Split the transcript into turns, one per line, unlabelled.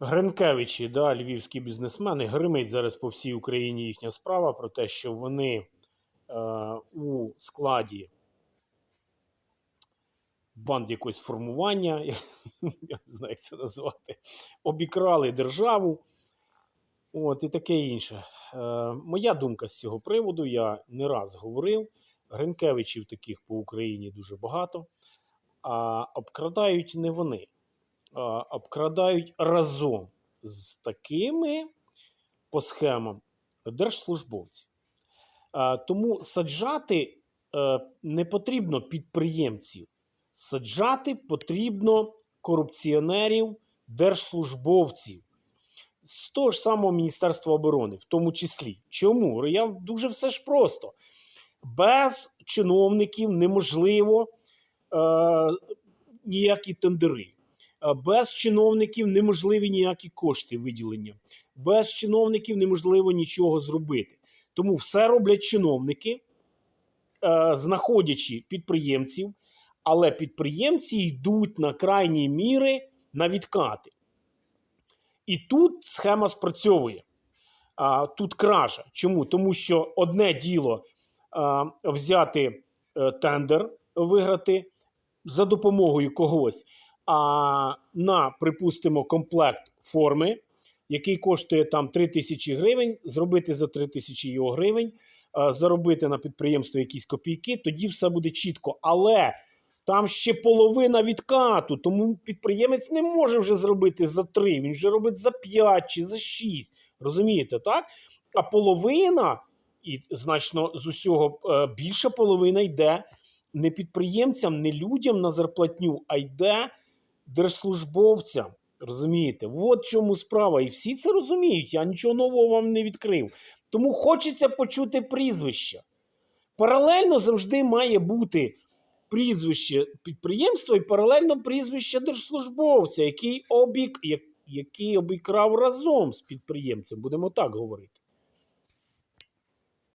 Гринкевичі, да, львівські бізнесмени, гримить зараз по всій Україні їхня справа про те, що вони е, у складі банд якогось формування, я, не знаю, як це назвати, обікрали державу. От і таке інше. Е, моя думка з цього приводу, я не раз говорив. Гринкевичів таких по Україні дуже багато. А обкрадають не вони, обкрадають разом з такими по схемам держслужбовці. А, Тому саджати е, не потрібно підприємців, саджати потрібно корупціонерів, держслужбовців з того ж самого Міністерства оборони, в тому числі. Чому? Я дуже все ж просто. Без чиновників неможливо е, ніякі тендери. Е, Без чиновників неможливі ніякі кошти виділення. Без чиновників неможливо нічого зробити. Тому все роблять чиновники, е, знаходячи підприємців, але підприємці йдуть на крайні міри на відкати. І тут схема спрацьовує. Тут кража. Чому? Тому що одне діло взяти е, тендер, виграти за допомогою когось, а на, припустимо, комплект форми, який коштує там 3 тисячі гривень, зробити за 3 тисячі його гривень, а, заробити на підприємство якісь копійки, тоді все буде чітко. Але там ще половина відкату, тому підприємець не може вже зробити за 3, він вже робить за 5 чи за 6. Розумієте, так? А половина, і значно з усього е, більша половина йде не підприємцям, не людям на зарплатню, а йде держслужбовцям. Розумієте? От чому справа. І всі це розуміють. Я нічого нового вам не відкрив. Тому хочеться почути прізвища. Паралельно завжди має бути прізвище підприємства і паралельно прізвище держслужбовця, який обік, який обікрав разом з підприємцем. Будемо так говорити.